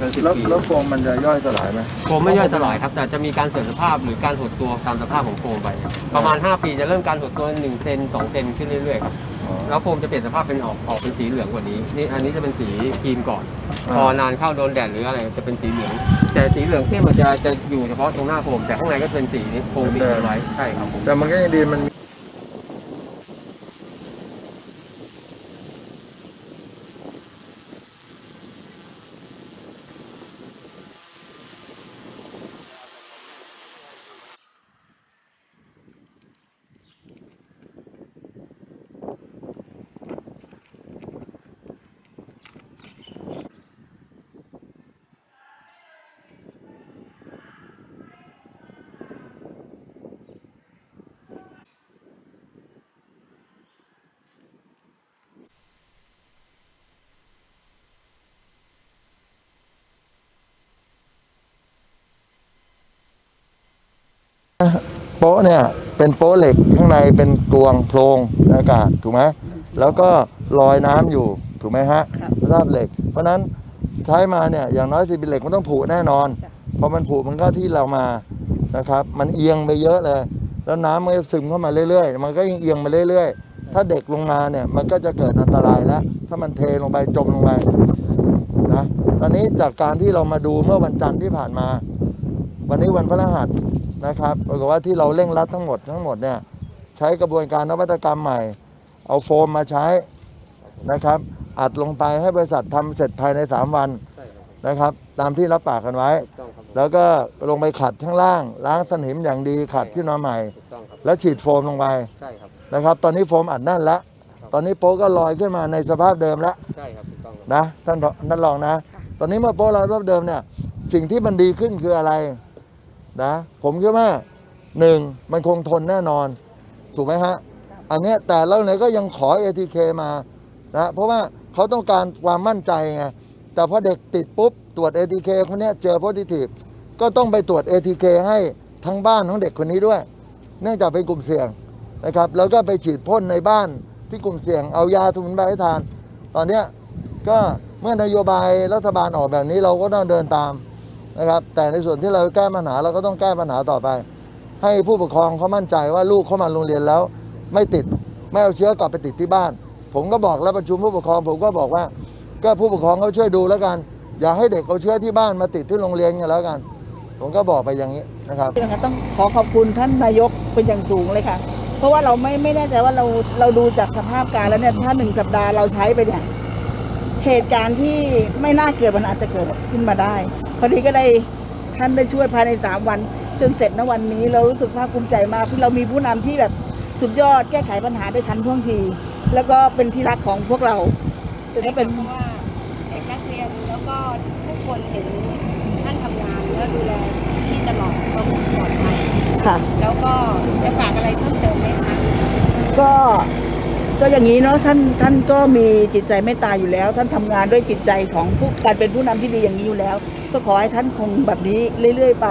กินสิบแล้วปีแล้วโฟมมันจะย่อยสลายไหมโฟมไม่ย่อยสลายครับ แต่จะมีการเสื่อมสภาพหรือการหดตัวตามสภาพของโฟมไปครับประมาณ 5 ปีจะเริ่มการหดตัว1เซน2เซนขึ้นเรื่อยๆครับอ๋อแล้วโฟมจะเปลี่ยนสภาพเป็นออกออกเป็นสีเหลืองกว่านี้นี่อันนี้จะเป็นสีครีมก่อนอ่าพอนานเข้าโดนแดดหรืออะไรจะเป็นสีเหลือง แต่สีเหลืองเข้มมันจะจะอยู่เฉพาะตรงหน้าโฟมแต่ข้างในก็เป็นสีนี้โฟมสีไว้ใช่ครับผมแต่มันก็ยังดีมัน โป๊ะเนี่ยเป็นโป๊ะเหล็กข้างในเป็นกลวงโพรงอากาศถูกไหมแล้วก็ลอยน้ำอยู่ถูกไหมฮะครับสภาพเหล็ก เพราะฉะนั้นใช้มาเนี่ยอย่างน้อยสิเป็นเหล็กมันต้องผุแน่นอนจ้ะพอมันผุมันก็ที่เรามานะครับ มันเอียงไปเยอะเลย แล้วน้ำมันก็ซึมเข้ามาเรื่อยๆ มันก็ยังเอียงมาเรื่อยๆ ถ้าเด็กลงมาเนี่ยมันก็จะเกิดอันตรายแล้ว ถ้ามันเทลงไปจมลงไปนะตอนนี้จากการที่เรามาดูเมื่อวันจันทร์ที่ผ่านมา วันนี้วันพฤหัส นะครับปรากฏว่าที่เราเร่งรัดทั้งหมดทั้งหมดเนี่ยใช้กระบวนการนวัตกรรมใหม่ เอาโฟมมาใช้นะครับ อัดลงไปให้บริษัททำเสร็จภายใน 3 วันใช่ครับนะครับ ตามที่รับปากกันไว้ถูกต้องครับผมแล้วก็ลงไปขัดข้างล่าง ล้างสนิมอย่างดีขัดขึ้นมาใหม่ถูกต้องครับแล้วฉีดโฟมลงไปใช่ครับนะครับ ตอนนี้โฟมอัดแน่นแล้ว ตอนนี้โป๊ะก็ลอยขึ้นมาในสภาพเดิมแล้วใช่ครับถูกต้องครับนะท่านท่านลองนะ ตอนนี้เมื่อโป๊ะเรารอบเดิมเนี่ยสิ่งที่มันดีขึ้นคืออะไร นะ ผมคิดว่าหนึ่งมันคงทนแน่นอน ถูกไหมฮะ อันเนี้ยแต่เราเนี่ยก็ยังขอ ATK มานะเพราะว่าเขาต้องการความมั่นใจไงแต่พอเด็กติดปุ๊บ ตรวจ ATK คนเนี้ยเจอ positive ก็ต้องไปตรวจ ATK ให้ทั้งบ้านของเด็กคนนี้ด้วย เนื่องจากเป็นกลุ่มเสี่ยงนะครับ แล้วก็ไปฉีดพ่นในบ้านที่กลุ่มเสี่ยงเอายาสมุนไพรให้ทาน ตอนเนี้ยก็เมื่อนโยบายรัฐบาลออกแบบนี้เราก็ต้องเดินตาม นะครับ แต่ในส่วนที่เราแก้ปัญหาเราก็ต้องแก้ปัญหาต่อไป ให้ผู้ปกครองเขามั่นใจว่าลูกเข้ามาโรงเรียนแล้ว ไม่ติดไม่เอาเชื้อกลับไปติดที่บ้าน ผมก็บอกแล้วประชุมผู้ปกครอง ผมก็บอกว่า ก็ผู้ปกครองเขาช่วยดูแล้วกัน อย่าให้เด็กเอาเชื้อที่บ้านมาติดที่โรงเรียนกันแล้วกัน ผมก็บอกไปอย่างนี้นะครับต้องขอขอบคุณท่านนายกเป็นอย่างสูงเลยค่ะ เพราะว่าเราไม่ไม่แน่ใจว่าเราเราดูจากสภาพการแล้วเนี่ยถ้าหนึ่งสัปดาห์เราใช้ไปเนี่ย เหตุการณ์ที่ไม่น่าเกิดมันอาจจะเกิดขึ้นมาได้พอดีก็ได้ท่านได้ช่วยภายในสามวัน จนเสร็จณวันนี้เรารู้สึกภาคภูมิใจมากที่เรามีผู้นำที่แบบสุดยอดแก้ไขปัญหาได้ทันท่วงที แล้วก็เป็นที่รักของพวกเราแต่ถ้าเป็นเพราะว่าเด็กนักเรียนแล้วก็ผู้คนเห็นท่านทำงานแล้วดูแลที่ตลอดความปลอดภัยค่ะ แล้วก็จะฝากอะไรเพิ่มเติมไหมคะก็ ก็อย่างนี้เนาะท่านท่านก็มีจิตใจเมตตาอยู่แล้ว ท่านทำงานด้วยจิตใจของผู้การเป็นผู้นำที่ดีอย่างนี้อยู่แล้ว ก็ขอให้ท่านคงแบบนี้เรื่อย ๆ ไป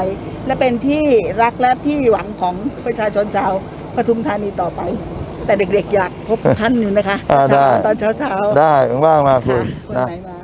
และเป็นที่รักและที่หวังของประชาชนชาวปทุมธานีต่อไป แต่เด็กๆอยากพบท่านอยู่นะคะอ่าได้เช้าๆตอนเช้าๆได้ว่างๆมาคุค่ะยวันนะไหนมา